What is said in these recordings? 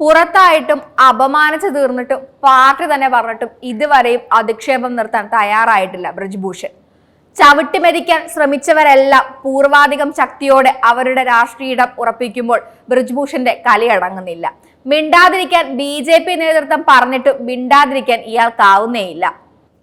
പുറത്തായിട്ടും അപമാനിച്ചു തീർന്നിട്ടും പാർട്ടി തന്നെ പറഞ്ഞിട്ടും ഇതുവരെയും അധിക്ഷേപം നിർത്താൻ തയ്യാറായിട്ടില്ല ബ്രജ്ഭൂഷൺ. ചവിട്ടിമരിക്കാൻ ശ്രമിച്ചവരെല്ലാം പൂർവാധികം ശക്തിയോടെ അവരുടെ രാഷ്ട്രീയം ഉറപ്പിക്കുമ്പോൾ ബ്രിജ്ഭൂഷന്റെ കലയടങ്ങുന്നില്ല മിണ്ടാതിരിക്കാൻ ബി നേതൃത്വം പറഞ്ഞിട്ടും മിണ്ടാതിരിക്കാൻ ഇയാൾക്കാവുന്നേയില്ല.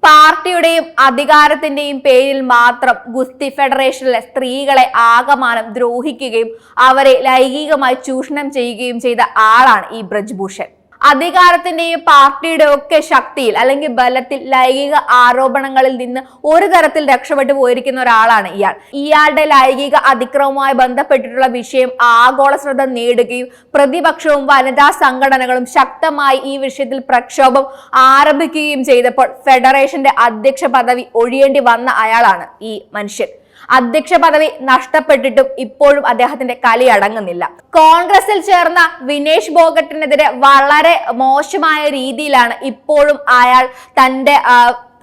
പാർട്ടിയുടെയും അധികാരത്തിന്റെയും പേരിൽ മാത്രം ഗുസ്തി ഫെഡറേഷനിലെ സ്ത്രീകളെ ആകമാനം ദ്രോഹിക്കുകയും അവരെ ലൈംഗികമായി ചൂഷണം ചെയ്യുകയും ചെയ്ത ആളാണ് ഈ ബ്രജ്ഭൂഷൺ അധികാരത്തിന്റെയും പാർട്ടിയുടെ ഒക്കെ ശക്തിയിൽ അല്ലെങ്കിൽ ബലത്തിൽ ലൈംഗിക ആരോപണങ്ങളിൽ നിന്ന് ഒരു തരത്തിൽ രക്ഷപ്പെട്ടു പോയിരിക്കുന്ന ഒരാളാണ് ഇയാൾ. ഇയാളുടെ ലൈംഗിക അതിക്രമവുമായി ബന്ധപ്പെട്ടിട്ടുള്ള വിഷയം ആഗോള ശ്രദ്ധ നേടുകയും പ്രതിപക്ഷവും വനിതാ സംഘടനകളും ശക്തമായി ഈ വിഷയത്തിൽ പ്രക്ഷോഭം ആരംഭിക്കുകയും ചെയ്തപ്പോൾ ഫെഡറേഷന്റെ അധ്യക്ഷ പദവി ഒഴിയേണ്ടി വന്ന അയാളാണ് ഈ മനുഷ്യൻ. അധ്യക്ഷ പദവി നഷ്ടപ്പെട്ടിട്ടും ഇപ്പോഴും അദ്ദേഹത്തിന്റെ കലി അടങ്ങുന്നില്ല. കോൺഗ്രസിൽ ചേർന്ന വിനേഷ് ബോഗട്ടിനെതിരെ വളരെ മോശമായ രീതിയിലാണ് ഇപ്പോഴും അയാൾ തന്റെ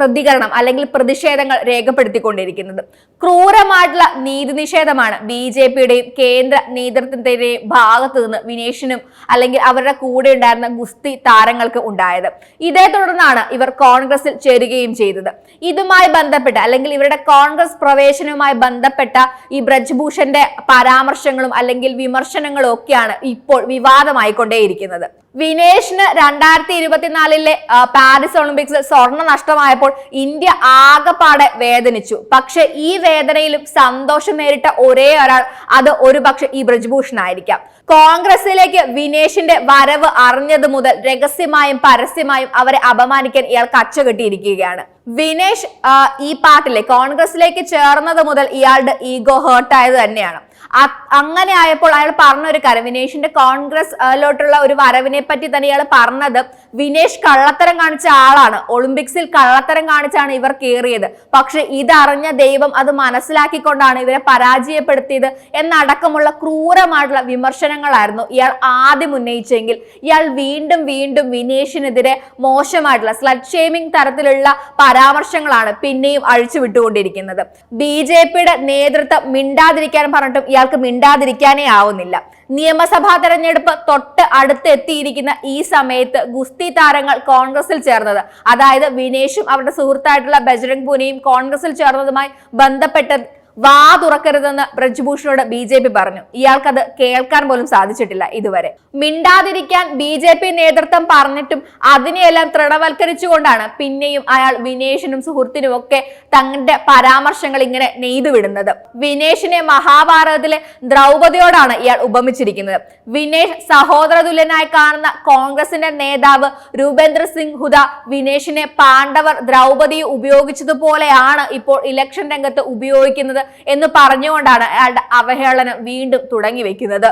പ്രതികരണം അല്ലെങ്കിൽ പ്രതിഷേധങ്ങൾ രേഖപ്പെടുത്തിക്കൊണ്ടിരിക്കുന്നത്. ക്രൂരമായിട്ടുള്ള നീതി നിഷേധമാണ് ബി ജെ പിയുടെയും കേന്ദ്ര നേതൃത്വത്തിന്റെയും ഭാഗത്തു നിന്ന് വിനേഷിനും അല്ലെങ്കിൽ അവരുടെ കൂടെ ഉണ്ടായിരുന്ന ഗുസ്തി താരങ്ങൾക്ക് ഉണ്ടായത്. ഇതേ തുടർന്നാണ് ഇവർ കോൺഗ്രസിൽ ചേരുകയും ചെയ്തത്. ഇതുമായി ബന്ധപ്പെട്ട് അല്ലെങ്കിൽ ഇവരുടെ കോൺഗ്രസ് പ്രവേശനവുമായി ബന്ധപ്പെട്ട ഈ ബ്രജ്ഭൂഷന്റെ പരാമർശങ്ങളും അല്ലെങ്കിൽ വിമർശനങ്ങളും ഒക്കെയാണ് ഇപ്പോൾ വിവാദമായിക്കൊണ്ടേയിരിക്കുന്നത്. വിനേഷിന് രണ്ടായിരത്തി ഇരുപത്തിനാലിലെ പാരീസ് ഒളിമ്പിക്സ് സ്വർണ നഷ്ടമായപ്പോൾ ഇന്ത്യ ആകെപ്പാടെ വേദനിച്ചു. പക്ഷെ ഈ വേദനയിലും സന്തോഷം നേരിട്ട ഒരേ ഒരാൾ അത് ഒരുപക്ഷെ ഈ ബ്രജ്ഭൂഷൺ ആയിരിക്കാം കോൺഗ്രസിലേക്ക് വിനേഷിന്റെ വരവ് അറിഞ്ഞത് മുതൽ രഹസ്യമായും പരസ്യമായും അവരെ അപമാനിക്കാൻ ഇയാൾ കച്ചകെട്ടിയിരിക്കുകയാണ്. വിനേഷ് ഈ പാട്ടിലെ കോൺഗ്രസിലേക്ക് ചേർന്നത് മുതൽ ഇയാളുടെ ഈഗോ ഹേർട്ടായത് തന്നെയാണ്. അങ്ങനെ ആയപ്പോൾ അയാൾ പറഞ്ഞ ഒരു കാര്യം വിനേഷിന്റെ കോൺഗ്രസ് ലോട്ടുള്ള ഒരു വരവിനെ പറ്റി തന്നെ ഇയാൾ പറഞ്ഞത്. വിനേഷ് കള്ളത്തരം കാണിച്ച ആളാണ്. ഒളിമ്പിക്സിൽ കള്ളത്തരം കാണിച്ചാണ് ഇവർ കയറിയത്. പക്ഷെ ഇതറിഞ്ഞ ദൈവം അത് മനസ്സിലാക്കിക്കൊണ്ടാണ് ഇവരെ പരാജയപ്പെടുത്തിയത് എന്നടക്കമുള്ള ക്രൂരമായിട്ടുള്ള വിമർശനങ്ങളായിരുന്നു ഇയാൾ ആദ്യം ഉന്നയിച്ചെങ്കിൽ. ഇയാൾ വീണ്ടും വീണ്ടും വിനേഷിനെതിരെ മോശമായിട്ടുള്ള സ്ലഡ് ഷേമിംഗ് തരത്തിലുള്ള പരാമർശങ്ങളാണ് പിന്നെയും അഴിച്ചു വിട്ടുകൊണ്ടിരിക്കുന്നത്. ബി ജെ പിയുടെ നേതൃത്വം മിണ്ടാതിരിക്കാൻ പറഞ്ഞിട്ടും ഇയാൾക്ക് മിണ്ടാതിരിക്കാനേ ആവുന്നില്ല. നിയമസഭാ തെരഞ്ഞെടുപ്പ് തൊട്ട് അടുത്ത് എത്തിയിരിക്കുന്ന ഈ സമയത്ത് ഗുസ്തി താരങ്ങൾ കോൺഗ്രസിൽ ചേർന്നത്. അതായത് വിനേഷും അവരുടെ സുഹൃത്തായിട്ടുള്ള ബജരംഗ് പൂനെയും കോൺഗ്രസിൽ ചേർന്നതുമായി ബന്ധപ്പെട്ട് വാ തുറക്കരുതെന്ന് ബ്രജ്ഭൂഷണോട് ബി ജെ പി പറഞ്ഞു. ഇയാൾക്കത് കേൾക്കാൻ പോലും സാധിച്ചിട്ടില്ല ഇതുവരെ. മിണ്ടാതിരിക്കാൻ ബി ജെ പി നേതൃത്വം പറഞ്ഞിട്ടും അതിനെയെല്ലാം തൃണവൽക്കരിച്ചുകൊണ്ടാണ് പിന്നെയും അയാൾ വിനേഷിനും സുഹൃത്തിനും ഒക്കെ തങ്ങളുടെ പരാമർശങ്ങൾ ഇങ്ങനെ നെയ്തുവിടുന്നത് വിനേഷിനെ മഹാഭാരതത്തിലെ ദ്രൗപതിയോടാണ് ഇയാൾ ഉപമിച്ചിരിക്കുന്നത്. വിനേഷ് സഹോദരതുല്യനായി കാണുന്ന കോൺഗ്രസിന്റെ നേതാവ് രൂപേന്ദ്ര സിംഗ് ഹുദ വിനേഷിനെ പാണ്ഡവർ ദ്രൗപതി ഉപയോഗിച്ചതുപോലെയാണ് ഇപ്പോൾ ഇലക്ഷൻ രംഗത്ത് ഉപയോഗിക്കുന്നത് എന്ന് പറഞ്ഞുകൊണ്ടാണ് അയാളുടെ അവഹേളനം വീണ്ടും തുടങ്ങി വെക്കുന്നത്.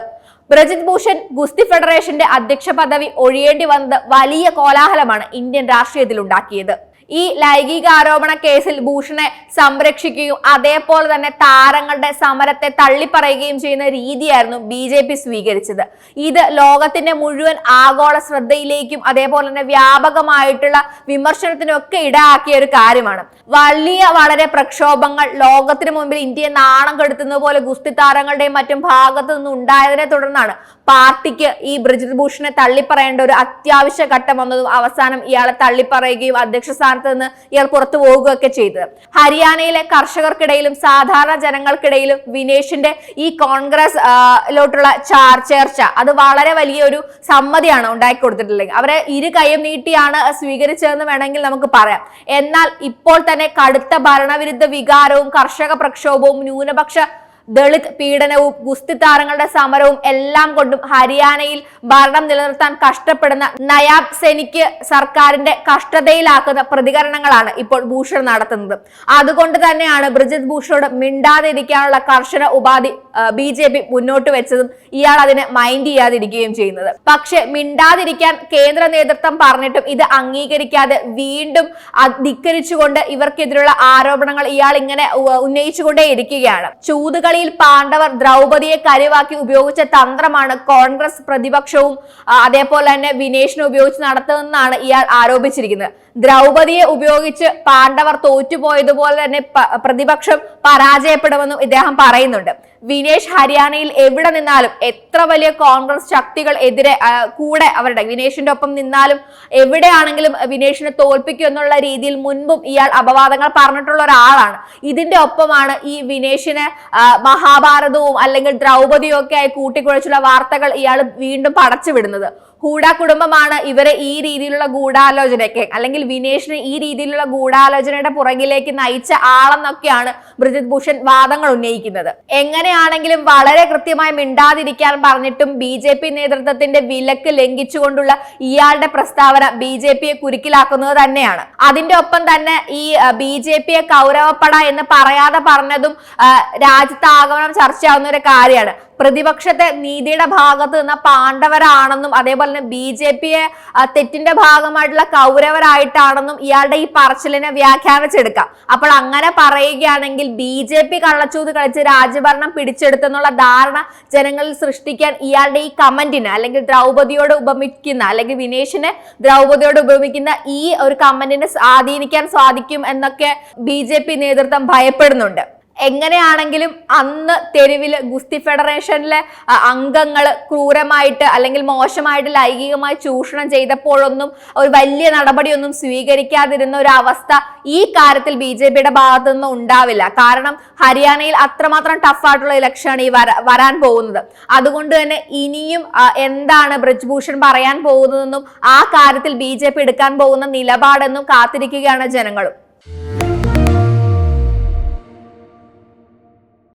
ബ്രജിത് ഭൂഷൺ ഗുസ്തി ഫെഡറേഷന്റെ അധ്യക്ഷ പദവി ഒഴിയേണ്ടി വന്നത് വലിയ കോലാഹലമാണ് ഇന്ത്യൻ രാഷ്ട്രീയത്തിൽ ഉണ്ടാക്കിയത് ഈ ലൈംഗിക ആരോപണ കേസിൽ ഭൂഷണെ സംരക്ഷിക്കുകയും അതേപോലെ തന്നെ താരങ്ങളുടെ സമരത്തെ തള്ളിപ്പറയുകയും ചെയ്യുന്ന രീതിയായിരുന്നു ബി ജെ പി സ്വീകരിച്ചത്. ഇത് ലോകത്തിന്റെ മുഴുവൻ ആഗോള ശ്രദ്ധയിലേക്കും അതേപോലെ തന്നെ വ്യാപകമായിട്ടുള്ള വിമർശനത്തിനും ഒക്കെ ഇടയാക്കിയ ഒരു കാര്യമാണ്. വലിയ വളരെ പ്രക്ഷോഭങ്ങൾ ലോകത്തിന് മുമ്പിൽ ഇന്ത്യയെ നാണം കെടുത്തുന്ന പോലെ ഗുസ്തി താരങ്ങളുടെയും മറ്റും ഭാഗത്തു നിന്ന് ഉണ്ടായതിനെ തുടർന്നാണ് പാർട്ടിക്ക് ഈ ബ്രിജിത് ഭൂഷണെ തള്ളിപ്പറയേണ്ട ഒരു അത്യാവശ്യ ഘട്ടം വന്നതും അവസാനം ഇയാളെ തള്ളിപ്പറയുകയും അധ്യക്ഷ നിന്ന് ഇയാൾ പുറത്തു പോവുകയൊക്കെ ചെയ്തത്. ഹരിയാനയിലെ കർഷകർക്കിടയിലും സാധാരണ ജനങ്ങൾക്കിടയിലും വിനേഷിന്റെ ഈ കോൺഗ്രസ് ലോട്ടുള്ള ചാർ ചേർച്ച അത് വളരെ വലിയൊരു സമ്മതിയാണ് ഉണ്ടാക്കി കൊടുത്തിട്ടുള്ളത് അവരെ ഇരു കൈയും നീട്ടിയാണ് സ്വീകരിച്ചതെന്ന് വേണമെങ്കിൽ നമുക്ക് പറയാം. എന്നാൽ ഇപ്പോൾ തന്നെ കടുത്ത ഭരണവിരുദ്ധ വികാരവും കർഷക പ്രക്ഷോഭവും ന്യൂനപക്ഷ ദളിത് പീഡനവും ഗുസ്തി താരങ്ങളുടെ സമരവും എല്ലാം കൊണ്ടും ഹരിയാനയിൽ ഭരണം നിലനിർത്താൻ കഷ്ടപ്പെടുന്ന നയാബ് സെനിക്ക് സർക്കാരിന്റെ കഷ്ടതയിലാക്കുന്ന പ്രതികരണങ്ങളാണ് ഇപ്പോൾ ഭൂഷൺ നടത്തുന്നത്. അതുകൊണ്ട് തന്നെയാണ് ബ്രിജിത് ഭൂഷണോട് മിണ്ടാതിരിക്കാനുള്ള കർശന ഉപാധി ബി ജെ പി മുന്നോട്ട് വെച്ചതും ഇയാൾ അതിനെ മൈൻഡ് ചെയ്യാതിരിക്കുകയും ചെയ്യുന്നത്. പക്ഷെ മിണ്ടാതിരിക്കാൻ കേന്ദ്ര നേതൃത്വം പറഞ്ഞിട്ടും ഇത് അംഗീകരിക്കാതെ വീണ്ടും ധിക്കരിച്ചുകൊണ്ട് ഇവർക്കെതിരെയുള്ള ആരോപണങ്ങൾ ഇയാൾ ഇങ്ങനെ ഉ- ഉന്നയിച്ചുകൊണ്ടേ ഇരിക്കുകയാണ് പാണ്ഡവർ ദ്രൗപതിയെ കരുവാക്കി ഉപയോഗിച്ച തന്ത്രമാണ് കോൺഗ്രസ് പ്രതിപക്ഷവും അതേപോലെ തന്നെ വിനേഷിനെ ഉപയോഗിച്ച് നടത്തുന്നതെന്നാണ് ഇയാൾ ആരോപിച്ചിരിക്കുന്നത്. ദ്രൗപതിയെ ഉപയോഗിച്ച് പാണ്ഡവർ തോറ്റുപോയതുപോലെ തന്നെ പ്രതിപക്ഷം പരാജയപ്പെടുമെന്നും ഇദ്ദേഹം പറയുന്നുണ്ട്. വിനേഷ് ഹരിയാനയിൽ എവിടെ നിന്നാലും എത്ര വലിയ കോൺഗ്രസ് ശക്തികൾ എതിരെ കൂടെ അവരുടെ വിനേഷിന്റെ ഒപ്പം നിന്നാലും എവിടെയാണെങ്കിലും വിനേഷിനെ തോൽപ്പിക്കും എന്നുള്ള രീതിയിൽ മുൻപും ഇയാൾ അപവാദങ്ങൾ പറഞ്ഞിട്ടുള്ള ഒരാളാണ്. ഇതിന്റെ ഒപ്പമാണ് ഈ വിനേഷിനെ മഹാഭാരതവും അല്ലെങ്കിൽ ദ്രൗപദിയും ഒക്കെ ആയി കൂട്ടിക്കുഴച്ചുള്ള വാർത്തകൾ ഇയാൾ വീണ്ടും പടച്ചുവിടുന്നത് ഹൂഡ കുടുംബമാണ് ഇവരെ ഈ രീതിയിലുള്ള ഗൂഢാലോചനയ്ക്ക് അല്ലെങ്കിൽ വിനേഷിനെ ഈ രീതിയിലുള്ള ഗൂഢാലോചനയുടെ പുറകിലേക്ക് നയിച്ച ആളെന്നൊക്കെയാണ് ബ്രിജിത് ഭൂഷൺ വാദങ്ങൾ ഉന്നയിക്കുന്നത്. എങ്ങനെയാണെങ്കിലും വളരെ കൃത്യമായി മിണ്ടാതിരിക്കാൻ പറഞ്ഞിട്ടും ബി ജെ പി നേതൃത്വത്തിന്റെ വിലക്ക് ലംഘിച്ചുകൊണ്ടുള്ള ഇയാളുടെ പ്രസ്താവന ബി ജെ പിയെ കുരുക്കിലാക്കുന്നത് തന്നെയാണ്. അതിന്റെ ഒപ്പം തന്നെ ഈ ബി ജെ പിയെ കൗരവപ്പട എന്ന് പറയാതെ പറഞ്ഞതും രാജ്യത്താകണം ചർച്ചയാവുന്ന ഒരു കാര്യമാണ്. പ്രതിപക്ഷത്തെ നീതിയുടെ ഭാഗത്ത് നിന്ന പാണ്ഡവരാണെന്നും അതേപോലെ തന്നെ ബി ജെ പിയെ തെറ്റിന്റെ ഭാഗമായിട്ടുള്ള കൗരവരായിട്ടാണെന്നും ഇയാളുടെ ഈ പറച്ചിലിനെ വ്യാഖ്യാനിച്ചെടുക്കാം. അപ്പോൾ അങ്ങനെ പറയുകയാണെങ്കിൽ ബി ജെ പി കള്ളച്ചൂത് കളിച്ച് രാജ്യഭരണം പിടിച്ചെടുത്തെന്നുള്ള ധാരണ ജനങ്ങളിൽ സൃഷ്ടിക്കാൻ ഇയാളുടെ ഈ കമന്റിന് അല്ലെങ്കിൽ ദ്രൗപതിയോട് ഉപമിക്കുന്ന അല്ലെങ്കിൽ വിനേഷിനെ ദ്രൗപതിയോട് ഉപമിക്കുന്ന ഈ ഒരു കമന്റിനെ സ്വാധീനിക്കാൻ സാധിക്കും എന്നൊക്കെ ബി നേതൃത്വം ഭയപ്പെടുന്നുണ്ട്. എങ്ങനെയാണെങ്കിലും അന്ന് തെരുവിൽ ഗുസ്തി ഫെഡറേഷനിലെ അംഗങ്ങൾ ക്രൂരമായിട്ട് അല്ലെങ്കിൽ മോശമായിട്ട് ലൈംഗികമായി ചൂഷണം ചെയ്തപ്പോഴൊന്നും ഒരു വലിയ നടപടിയൊന്നും സ്വീകരിക്കാതിരുന്ന ഒരു അവസ്ഥ ഈ കാര്യത്തിൽ ബി ജെ പിയുടെ ഭാഗത്തു നിന്നും ഉണ്ടാവില്ല. കാരണം ഹരിയാനയിൽ അത്രമാത്രം ടഫായിട്ടുള്ള ഇലക്ഷനാണ് ഈ വര വരാൻ പോകുന്നത്. അതുകൊണ്ട് തന്നെ ഇനിയും എന്താണ് ബ്രജ്ഭൂഷൺ പറയാൻ പോകുന്നതെന്നും ആ കാര്യത്തിൽ ബി എടുക്കാൻ പോകുന്ന നിലപാടെന്നും കാത്തിരിക്കുകയാണ് ജനങ്ങളും.